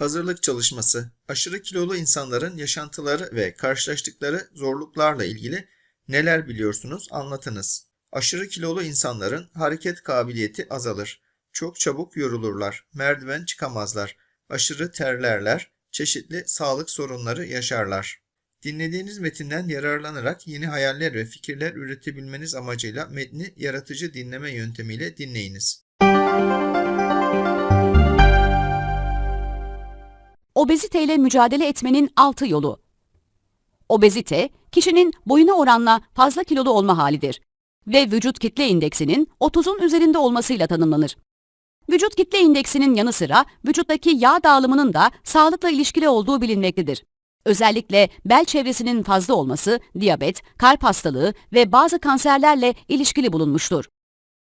Hazırlık çalışması, aşırı kilolu insanların yaşantıları ve karşılaştıkları zorluklarla ilgili neler biliyorsunuz anlatınız. Aşırı kilolu insanların hareket kabiliyeti azalır. Çok çabuk yorulurlar, merdiven çıkamazlar, aşırı terlerler, çeşitli sağlık sorunları yaşarlar. Dinlediğiniz metinden yararlanarak yeni hayaller ve fikirler üretebilmeniz amacıyla metni yaratıcı dinleme yöntemiyle dinleyiniz. Obeziteyle mücadele etmenin 6 yolu. Obezite, kişinin boyuna oranla fazla kilolu olma halidir ve vücut kitle indeksinin 30'un üzerinde olmasıyla tanımlanır. Vücut kitle indeksinin yanı sıra vücuttaki yağ dağılımının da sağlıkla ilişkili olduğu bilinmektedir. Özellikle bel çevresinin fazla olması, diyabet, kalp hastalığı ve bazı kanserlerle ilişkili bulunmuştur.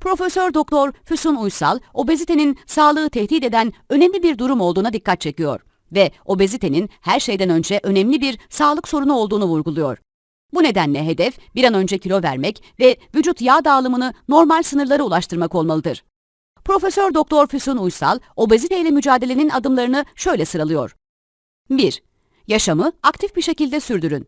Profesör Doktor Füsun Uysal, obezitenin sağlığı tehdit eden önemli bir durum olduğuna dikkat çekiyor ve obezitenin her şeyden önce önemli bir sağlık sorunu olduğunu vurguluyor. Bu nedenle hedef bir an önce kilo vermek ve vücut yağ dağılımını normal sınırlara ulaştırmak olmalıdır. Profesör Doktor Füsun Uysal, obeziteyle mücadelenin adımlarını şöyle sıralıyor. 1. Yaşamı aktif bir şekilde sürdürün.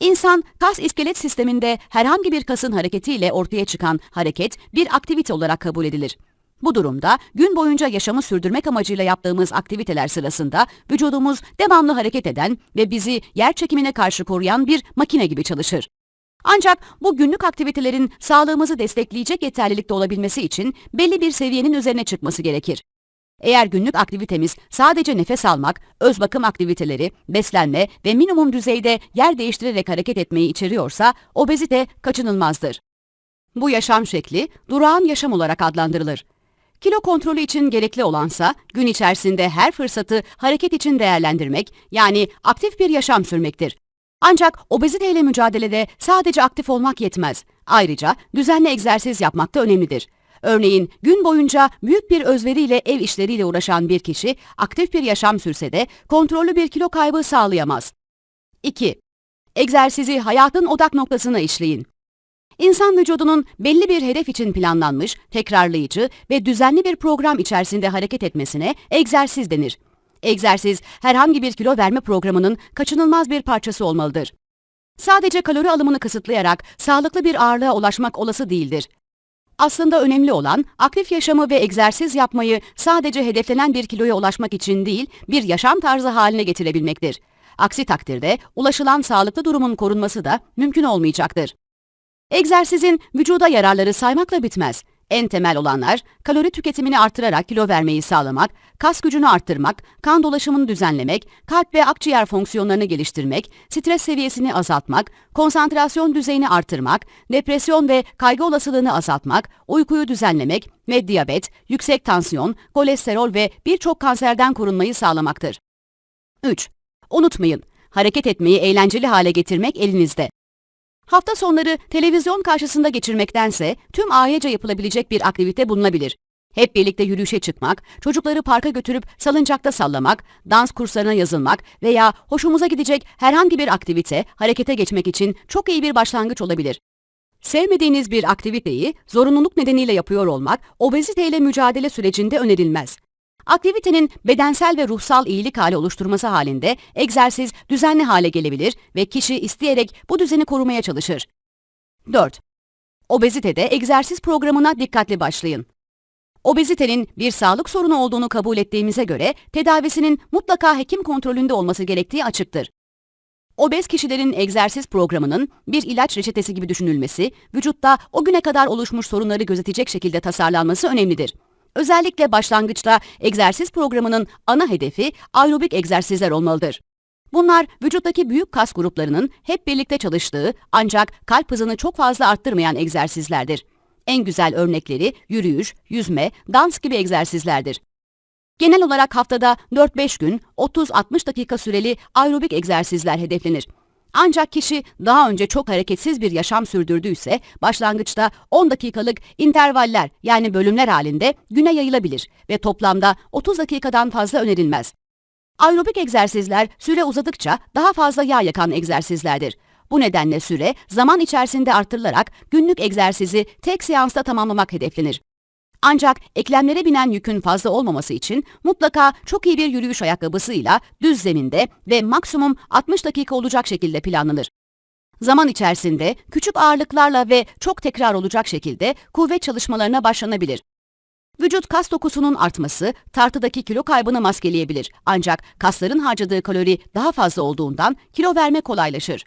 İnsan, kas iskelet sisteminde herhangi bir kasın hareketiyle ortaya çıkan hareket bir aktivite olarak kabul edilir. Bu durumda gün boyunca yaşamı sürdürmek amacıyla yaptığımız aktiviteler sırasında vücudumuz devamlı hareket eden ve bizi yer çekimine karşı koruyan bir makine gibi çalışır. Ancak bu günlük aktivitelerin sağlığımızı destekleyecek yeterlilikte olabilmesi için belli bir seviyenin üzerine çıkması gerekir. Eğer günlük aktivitemiz sadece nefes almak, öz bakım aktiviteleri, beslenme ve minimum düzeyde yer değiştirerek hareket etmeyi içeriyorsa obezite kaçınılmazdır. Bu yaşam şekli durağan yaşam olarak adlandırılır. Kilo kontrolü için gerekli olansa gün içerisinde her fırsatı hareket için değerlendirmek yani aktif bir yaşam sürmektir. Ancak obeziteyle mücadelede sadece aktif olmak yetmez. Ayrıca düzenli egzersiz yapmak da önemlidir. Örneğin gün boyunca büyük bir özveriyle ev işleriyle uğraşan bir kişi aktif bir yaşam sürse de kontrollü bir kilo kaybı sağlayamaz. 2. Egzersizi hayatın odak noktasına işleyin. İnsan vücudunun belli bir hedef için planlanmış, tekrarlayıcı ve düzenli bir program içerisinde hareket etmesine egzersiz denir. Egzersiz herhangi bir kilo verme programının kaçınılmaz bir parçası olmalıdır. Sadece kalori alımını kısıtlayarak sağlıklı bir ağırlığa ulaşmak olası değildir. Aslında önemli olan aktif yaşamı ve egzersiz yapmayı sadece hedeflenen bir kiloya ulaşmak için değil, bir yaşam tarzı haline getirebilmektir. Aksi takdirde ulaşılan sağlıklı durumun korunması da mümkün olmayacaktır. Egzersizin vücuda yararları saymakla bitmez. En temel olanlar kalori tüketimini artırarak kilo vermeyi sağlamak, kas gücünü arttırmak, kan dolaşımını düzenlemek, kalp ve akciğer fonksiyonlarını geliştirmek, stres seviyesini azaltmak, konsantrasyon düzeyini artırmak, depresyon ve kaygı olasılığını azaltmak, uykuyu düzenlemek ve diyabet, yüksek tansiyon, kolesterol ve birçok kanserden korunmayı sağlamaktır. 3. Unutmayın, hareket etmeyi eğlenceli hale getirmek elinizde. Hafta sonları televizyon karşısında geçirmektense tüm ailece yapılabilecek bir aktivite bulunabilir. Hep birlikte yürüyüşe çıkmak, çocukları parka götürüp salıncakta sallamak, dans kurslarına yazılmak veya hoşumuza gidecek herhangi bir aktivite harekete geçmek için çok iyi bir başlangıç olabilir. Sevmediğiniz bir aktiviteyi zorunluluk nedeniyle yapıyor olmak obeziteyle mücadele sürecinde önerilmez. Aktivitenin bedensel ve ruhsal iyilik hali oluşturması halinde egzersiz düzenli hale gelebilir ve kişi isteyerek bu düzeni korumaya çalışır. 4. Obezitede egzersiz programına dikkatli başlayın. Obezitenin bir sağlık sorunu olduğunu kabul ettiğimize göre tedavisinin mutlaka hekim kontrolünde olması gerektiği açıktır. Obez kişilerin egzersiz programının bir ilaç reçetesi gibi düşünülmesi, vücutta o güne kadar oluşmuş sorunları gözetecek şekilde tasarlanması önemlidir. Özellikle başlangıçta egzersiz programının ana hedefi aerobik egzersizler olmalıdır. Bunlar vücuttaki büyük kas gruplarının hep birlikte çalıştığı ancak kalp hızını çok fazla arttırmayan egzersizlerdir. En güzel örnekleri yürüyüş, yüzme, dans gibi egzersizlerdir. Genel olarak haftada 4-5 gün 30-60 dakika süreli aerobik egzersizler hedeflenir. Ancak kişi daha önce çok hareketsiz bir yaşam sürdürdüyse başlangıçta 10 dakikalık intervaller yani bölümler halinde güne yayılabilir ve toplamda 30 dakikadan fazla önerilmez. Aerobik egzersizler süre uzadıkça daha fazla yağ yakan egzersizlerdir. Bu nedenle süre zaman içerisinde artırılarak günlük egzersizi tek seansta tamamlamak hedeflenir. Ancak eklemlere binen yükün fazla olmaması için mutlaka çok iyi bir yürüyüş ayakkabısıyla düz zeminde ve maksimum 60 dakika olacak şekilde planlanır. Zaman içerisinde küçük ağırlıklarla ve çok tekrar olacak şekilde kuvvet çalışmalarına başlanabilir. Vücut kas dokusunun artması tartıdaki kilo kaybını maskeleyebilir. Ancak kasların harcadığı kalori daha fazla olduğundan kilo verme kolaylaşır.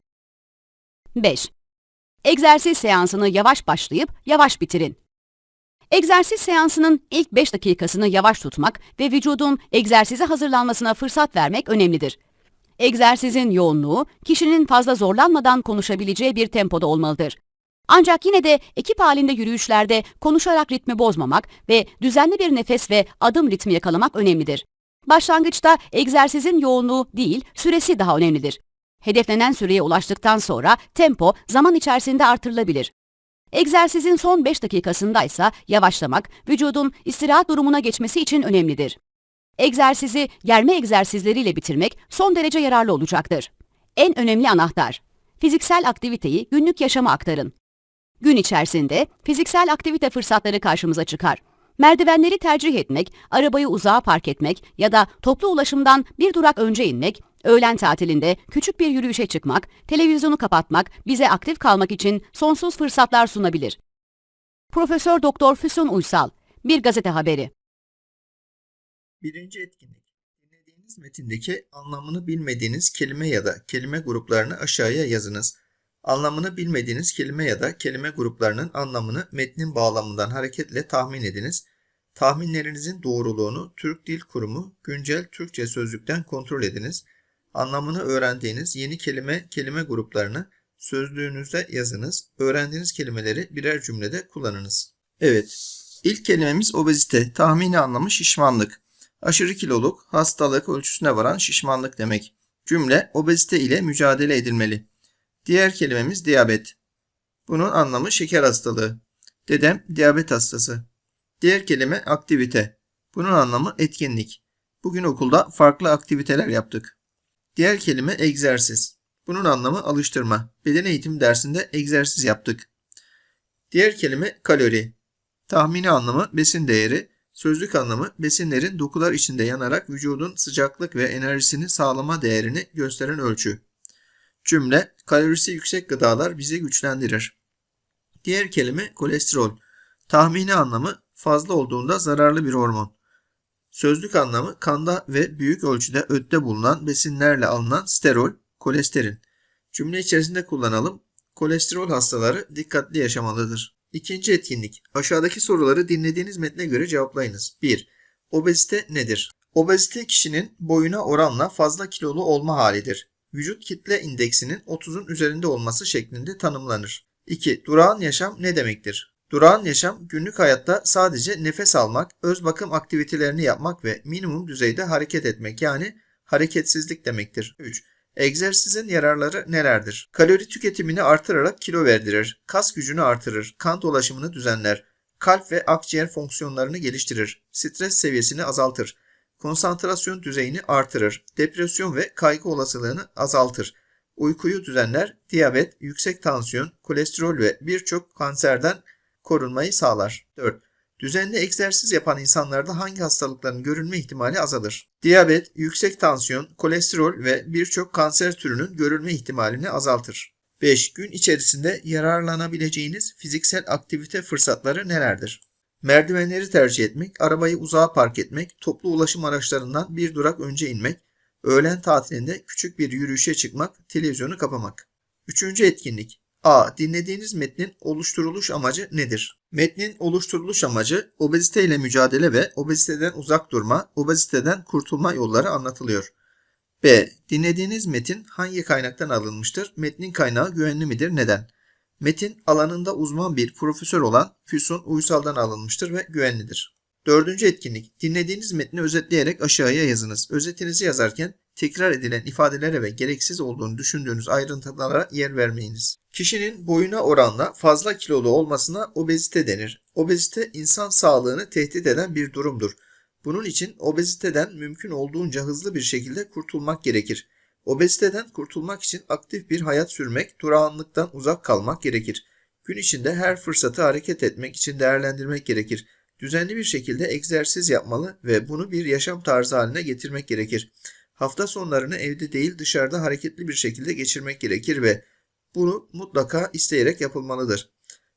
5. Egzersiz seansını yavaş başlayıp yavaş bitirin. Egzersiz seansının ilk 5 dakikasını yavaş tutmak ve vücudun egzersize hazırlanmasına fırsat vermek önemlidir. Egzersizin yoğunluğu kişinin fazla zorlanmadan konuşabileceği bir tempoda olmalıdır. Ancak yine de ekip halinde yürüyüşlerde konuşarak ritmi bozmamak ve düzenli bir nefes ve adım ritmi yakalamak önemlidir. Başlangıçta egzersizin yoğunluğu değil, süresi daha önemlidir. Hedeflenen süreye ulaştıktan sonra tempo zaman içerisinde artırılabilir. Egzersizin son 5 dakikasında ise yavaşlamak vücudun istirahat durumuna geçmesi için önemlidir. Egzersizi germe egzersizleriyle bitirmek son derece yararlı olacaktır. En önemli anahtar. Fiziksel aktiviteyi günlük yaşama aktarın. Gün içerisinde fiziksel aktivite fırsatları karşımıza çıkar. Merdivenleri tercih etmek, arabayı uzağa park etmek ya da toplu ulaşımdan bir durak önce inmek, öğlen tatilinde küçük bir yürüyüşe çıkmak, televizyonu kapatmak bize aktif kalmak için sonsuz fırsatlar sunabilir. Profesör Doktor Füsun Uysal, bir gazete haberi. Birinci etkinlik. Dinlediğiniz metindeki anlamını bilmediğiniz kelime ya da kelime gruplarını aşağıya yazınız. Anlamını bilmediğiniz kelime ya da kelime gruplarının anlamını metnin bağlamından hareketle tahmin ediniz. Tahminlerinizin doğruluğunu Türk Dil Kurumu güncel Türkçe sözlükten kontrol ediniz. Anlamını öğrendiğiniz yeni kelime kelime gruplarını sözlüğünüzde yazınız. Öğrendiğiniz kelimeleri birer cümlede kullanınız. Evet. İlk kelimemiz obezite. Tahmini anlamı şişmanlık. Aşırı kiloluk, hastalık ölçüsüne varan şişmanlık demek. Cümle obezite ile mücadele edilmeli. Diğer kelimemiz diyabet. Bunun anlamı şeker hastalığı. Dedem diyabet hastası. Diğer kelime aktivite. Bunun anlamı etkinlik. Bugün okulda farklı aktiviteler yaptık. Diğer kelime egzersiz. Bunun anlamı alıştırma. Beden eğitimi dersinde egzersiz yaptık. Diğer kelime kalori. Tahmini anlamı besin değeri. Sözlük anlamı besinlerin dokular içinde yanarak vücudun sıcaklık ve enerjisini sağlama değerini gösteren ölçü. Cümle kalorisi yüksek gıdalar bizi güçlendirir. Diğer kelime kolesterol. Tahmini anlamı fazla olduğunda zararlı bir hormon. Sözlük anlamı kanda ve büyük ölçüde ötte bulunan besinlerle alınan sterol, kolesterin. Cümle içerisinde kullanalım. Kolesterol hastaları dikkatli yaşamalıdır. İkinci etkinlik. Aşağıdaki soruları dinlediğiniz metne göre cevaplayınız. 1. Obezite nedir? Obezite kişinin boyuna oranla fazla kilolu olma halidir. Vücut kitle indeksinin 30'un üzerinde olması şeklinde tanımlanır. 2. Durağan yaşam ne demektir? Durağan yaşam günlük hayatta sadece nefes almak, öz bakım aktivitelerini yapmak ve minimum düzeyde hareket etmek yani hareketsizlik demektir. 3. Egzersizin yararları nelerdir? Kalori tüketimini artırarak kilo verdirir, kas gücünü artırır, kan dolaşımını düzenler, kalp ve akciğer fonksiyonlarını geliştirir, stres seviyesini azaltır, konsantrasyon düzeyini artırır, depresyon ve kaygı olasılığını azaltır, uykuyu düzenler, diyabet, yüksek tansiyon, kolesterol ve birçok kanserden korunmayı sağlar. 4. Düzenli egzersiz yapan insanlarda hangi hastalıkların görülme ihtimali azalır? Diyabet, yüksek tansiyon, kolesterol ve birçok kanser türünün görülme ihtimalini azaltır. 5. Gün içerisinde yararlanabileceğiniz fiziksel aktivite fırsatları nelerdir? Merdivenleri tercih etmek, arabayı uzağa park etmek, toplu ulaşım araçlarından bir durak önce inmek, öğlen tatilinde küçük bir yürüyüşe çıkmak, televizyonu kapamak. Üçüncü etkinlik. A. Dinlediğiniz metnin oluşturuluş amacı nedir? Metnin oluşturuluş amacı obezite ile mücadele ve obeziteden uzak durma, obeziteden kurtulma yolları anlatılıyor. B. Dinlediğiniz metin hangi kaynaktan alınmıştır? Metnin kaynağı güvenli midir? Neden? Metin alanında uzman bir profesör olan Füsun Uysal'dan alınmıştır ve güvenlidir. Dördüncü etkinlik. Dinlediğiniz metni özetleyerek aşağıya yazınız. Özetinizi yazarken tekrar edilen ifadelere ve gereksiz olduğunu düşündüğünüz ayrıntılara yer vermeyiniz. Kişinin boyuna oranla fazla kilolu olmasına obezite denir. Obezite insan sağlığını tehdit eden bir durumdur. Bunun için obeziteden mümkün olduğunca hızlı bir şekilde kurtulmak gerekir. Obeziteden kurtulmak için aktif bir hayat sürmek, durağanlıktan uzak kalmak gerekir. Gün içinde her fırsatı hareket etmek için değerlendirmek gerekir. Düzenli bir şekilde egzersiz yapmalı ve bunu bir yaşam tarzı haline getirmek gerekir. Hafta sonlarını evde değil dışarıda hareketli bir şekilde geçirmek gerekir ve bunu mutlaka isteyerek yapılmalıdır.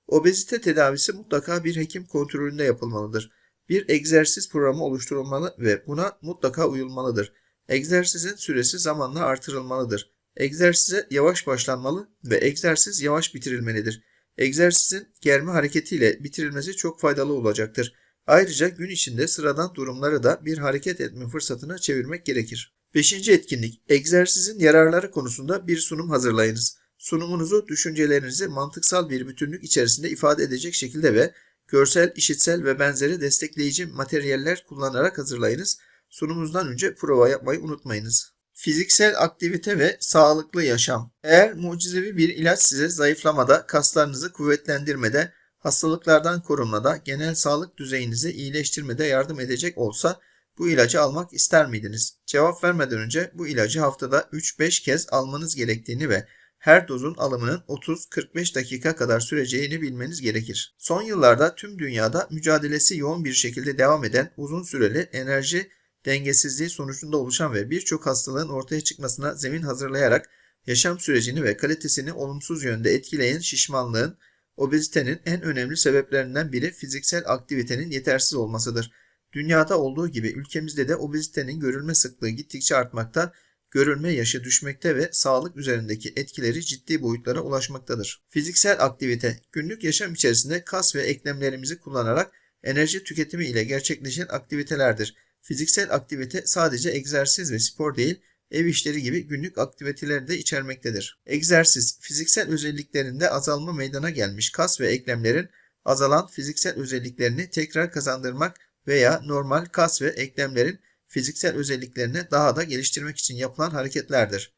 Obezite tedavisi mutlaka bir hekim kontrolünde yapılmalıdır. Bir egzersiz programı oluşturulmalı ve buna mutlaka uyulmalıdır. Egzersizin süresi zamanla artırılmalıdır. Egzersize yavaş başlanmalı ve egzersiz yavaş bitirilmelidir. Egzersizin germe hareketiyle bitirilmesi çok faydalı olacaktır. Ayrıca gün içinde sıradan durumları da bir hareket etme fırsatına çevirmek gerekir. Beşinci etkinlik, egzersizin yararları konusunda bir sunum hazırlayınız. Sunumunuzu düşüncelerinizi mantıksal bir bütünlük içerisinde ifade edecek şekilde ve görsel, işitsel ve benzeri destekleyici materyaller kullanarak hazırlayınız. Sunumunuzdan önce prova yapmayı unutmayınız. Fiziksel aktivite ve sağlıklı yaşam. Eğer mucizevi bir ilaç size zayıflamada, kaslarınızı kuvvetlendirmede, hastalıklardan korunmada, genel sağlık düzeyinizi iyileştirmede yardım edecek olsa bu ilacı almak ister miydiniz? Cevap vermeden önce bu ilacı haftada 3-5 kez almanız gerektiğini ve her dozun alımının 30-45 dakika kadar süreceğini bilmeniz gerekir. Son yıllarda tüm dünyada mücadelesi yoğun bir şekilde devam eden uzun süreli enerji dengesizliği sonucunda oluşan ve birçok hastalığın ortaya çıkmasına zemin hazırlayarak yaşam sürecini ve kalitesini olumsuz yönde etkileyen şişmanlığın, obezitenin en önemli sebeplerinden biri fiziksel aktivitenin yetersiz olmasıdır. Dünyada olduğu gibi ülkemizde de obezitenin görülme sıklığı gittikçe artmakta, görülme yaşı düşmekte ve sağlık üzerindeki etkileri ciddi boyutlara ulaşmaktadır. Fiziksel aktivite, günlük yaşam içerisinde kas ve eklemlerimizi kullanarak enerji tüketimi ile gerçekleşen aktivitelerdir. Fiziksel aktivite sadece egzersiz ve spor değil, ev işleri gibi günlük aktiviteleri de içermektedir. Egzersiz, fiziksel özelliklerinde azalma meydana gelmiş kas ve eklemlerin azalan fiziksel özelliklerini tekrar kazandırmak veya normal kas ve eklemlerin fiziksel özelliklerini daha da geliştirmek için yapılan hareketlerdir.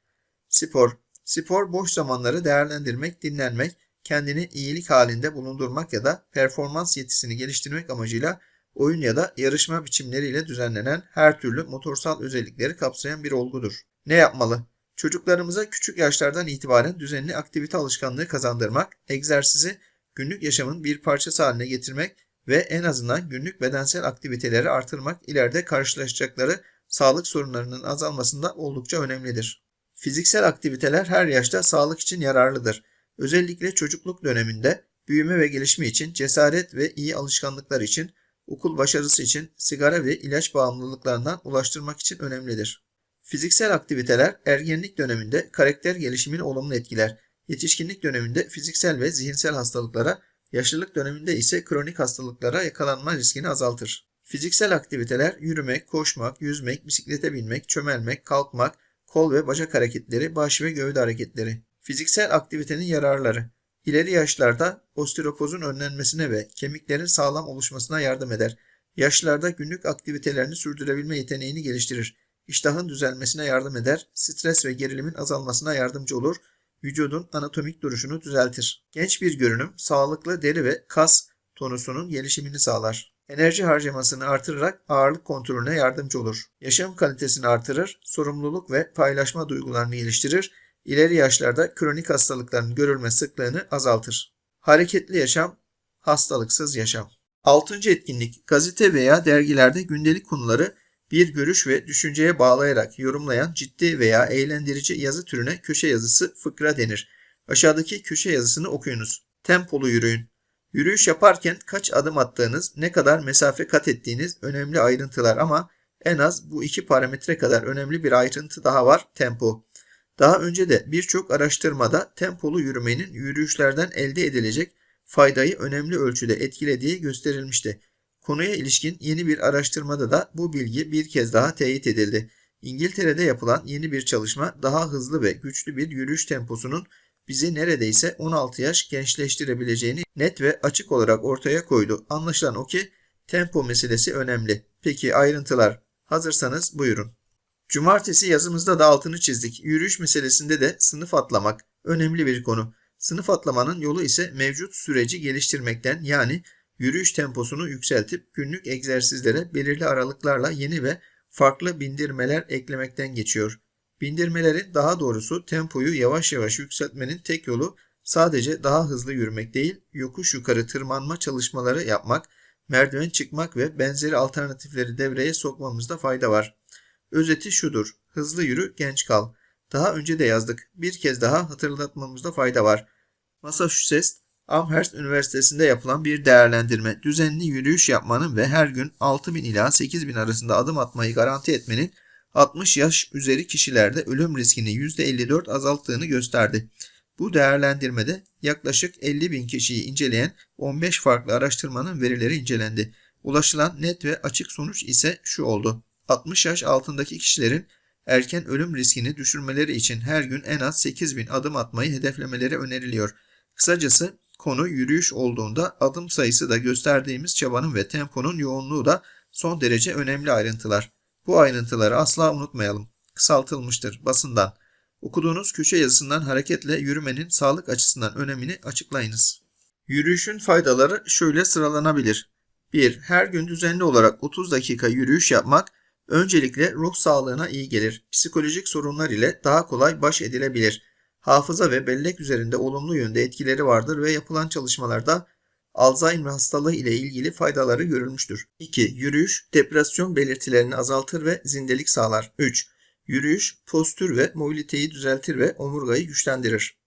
Spor, spor boş zamanları değerlendirmek, dinlenmek, kendini iyilik halinde bulundurmak ya da performans yetisini geliştirmek amacıyla oyun ya da yarışma biçimleriyle düzenlenen her türlü motorsal özellikleri kapsayan bir olgudur. Ne yapmalı? Çocuklarımıza küçük yaşlardan itibaren düzenli aktivite alışkanlığı kazandırmak, egzersizi günlük yaşamın bir parçası haline getirmek ve en azından günlük bedensel aktiviteleri artırmak ileride karşılaşacakları sağlık sorunlarının azalmasında oldukça önemlidir. Fiziksel aktiviteler her yaşta sağlık için yararlıdır. Özellikle çocukluk döneminde büyüme ve gelişme için, cesaret ve iyi alışkanlıklar için, okul başarısı için, sigara ve ilaç bağımlılıklarından ulaştırmak için önemlidir. Fiziksel aktiviteler ergenlik döneminde karakter gelişimini olumlu etkiler. Yetişkinlik döneminde fiziksel ve zihinsel hastalıklara, yaşlılık döneminde ise kronik hastalıklara yakalanma riskini azaltır. Fiziksel aktiviteler yürümek, koşmak, yüzmek, bisiklete binmek, çömelmek, kalkmak, kol ve bacak hareketleri, baş ve gövde hareketleri. Fiziksel aktivitenin yararları İleri yaşlarda osteoporozun önlenmesine ve kemiklerin sağlam oluşmasına yardım eder. Yaşlılarda günlük aktivitelerini sürdürebilme yeteneğini geliştirir. İştahın düzelmesine yardım eder. Stres ve gerilimin azalmasına yardımcı olur. Vücudun anatomik duruşunu düzeltir. Genç bir görünüm, sağlıklı deri ve kas tonusunun gelişimini sağlar. Enerji harcamasını artırarak ağırlık kontrolüne yardımcı olur. Yaşam kalitesini artırır, sorumluluk ve paylaşma duygularını geliştirir ileri yaşlarda kronik hastalıkların görülme sıklığını azaltır. Hareketli yaşam, hastalıksız yaşam. Altıncı etkinlik, gazete veya dergilerde gündelik konuları bir görüş ve düşünceye bağlayarak yorumlayan ciddi veya eğlendirici yazı türüne köşe yazısı fıkra denir. Aşağıdaki köşe yazısını okuyunuz. Tempolu yürüyün. Yürüyüş yaparken kaç adım attığınız, ne kadar mesafe kat ettiğiniz önemli ayrıntılar ama en az bu iki parametre kadar önemli bir ayrıntı daha var, tempo. Daha önce de birçok araştırmada tempolu yürümenin yürüyüşlerden elde edilecek faydayı önemli ölçüde etkilediği gösterilmişti. Konuya ilişkin yeni bir araştırmada da bu bilgi bir kez daha teyit edildi. İngiltere'de yapılan yeni bir çalışma daha hızlı ve güçlü bir yürüyüş temposunun bizi neredeyse 16 yaş gençleştirebileceğini net ve açık olarak ortaya koydu. Anlaşılan o ki tempo meselesi önemli. Peki ayrıntılar hazırsanız buyurun. Cumartesi yazımızda da altını çizdik. Yürüyüş meselesinde de sınıf atlamak önemli bir konu. Sınıf atlamanın yolu ise mevcut süreci geliştirmekten yani yürüyüş temposunu yükseltip günlük egzersizlere belirli aralıklarla yeni ve farklı bindirmeler eklemekten geçiyor. Bindirmelerin daha doğrusu tempoyu yavaş yavaş yükseltmenin tek yolu sadece daha hızlı yürümek değil, yokuş yukarı tırmanma çalışmaları yapmak, merdiven çıkmak ve benzeri alternatifleri devreye sokmamızda fayda var. Özeti şudur. Hızlı yürü, genç kal. Daha önce de yazdık. Bir kez daha hatırlatmamızda fayda var. Massachusetts Amherst Üniversitesi'nde yapılan bir değerlendirme, düzenli yürüyüş yapmanın ve her gün 6000 ila 8000 arasında adım atmayı garanti etmenin 60 yaş üzeri kişilerde ölüm riskini %54 azalttığını gösterdi. Bu değerlendirmede yaklaşık 50 bin kişiyi inceleyen 15 farklı araştırmanın verileri incelendi. Ulaşılan net ve açık sonuç ise şu oldu. 60 yaş altındaki kişilerin erken ölüm riskini düşürmeleri için her gün en az 8 bin adım atmayı hedeflemeleri öneriliyor. Kısacası konu yürüyüş olduğunda adım sayısı da gösterdiğimiz çabanın ve temponun yoğunluğu da son derece önemli ayrıntılar. Bu ayrıntıları asla unutmayalım. Kısaltılmıştır basından. Okuduğunuz köşe yazısından hareketle yürümenin sağlık açısından önemini açıklayınız. Yürüyüşün faydaları şöyle sıralanabilir. 1. Her gün düzenli olarak 30 dakika yürüyüş yapmak öncelikle ruh sağlığına iyi gelir. Psikolojik sorunlar ile daha kolay baş edilebilir. Hafıza ve bellek üzerinde olumlu yönde etkileri vardır ve yapılan çalışmalarda Alzheimer hastalığı ile ilgili faydaları görülmüştür. 2. Yürüyüş depresyon belirtilerini azaltır ve zindelik sağlar. 3. Yürüyüş postür ve mobiliteyi düzeltir ve omurgayı güçlendirir.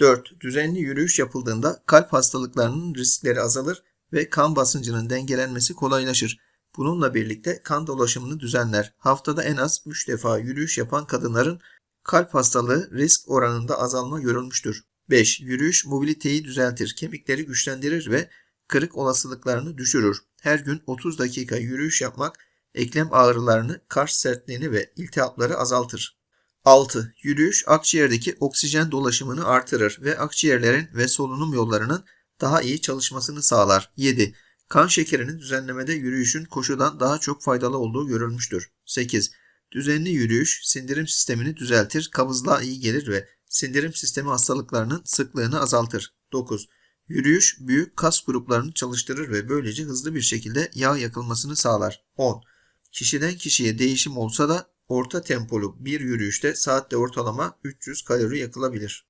4. Düzenli yürüyüş yapıldığında kalp hastalıklarının riskleri azalır ve kan basıncının dengelenmesi kolaylaşır. Bununla birlikte kan dolaşımını düzenler. Haftada en az 3 defa yürüyüş yapan kadınların kalp hastalığı risk oranında azalma görülmüştür. 5. Yürüyüş mobiliteyi düzeltir, kemikleri güçlendirir ve kırık olasılıklarını düşürür. Her gün 30 dakika yürüyüş yapmak eklem ağrılarını, karş sertliğini ve iltihapları azaltır. 6. Yürüyüş akciğerdeki oksijen dolaşımını artırır ve akciğerlerin ve solunum yollarının daha iyi çalışmasını sağlar. 7. Kan şekerini düzenlemede yürüyüşün koşudan daha çok faydalı olduğu görülmüştür. 8. Düzenli yürüyüş sindirim sistemini düzeltir, kabızlığa iyi gelir ve sindirim sistemi hastalıklarının sıklığını azaltır. 9. Yürüyüş büyük kas gruplarını çalıştırır ve böylece hızlı bir şekilde yağ yakılmasını sağlar. 10. Kişiden kişiye değişim olsa da orta tempolu bir yürüyüşte saatte ortalama 300 kalori yakılabilir.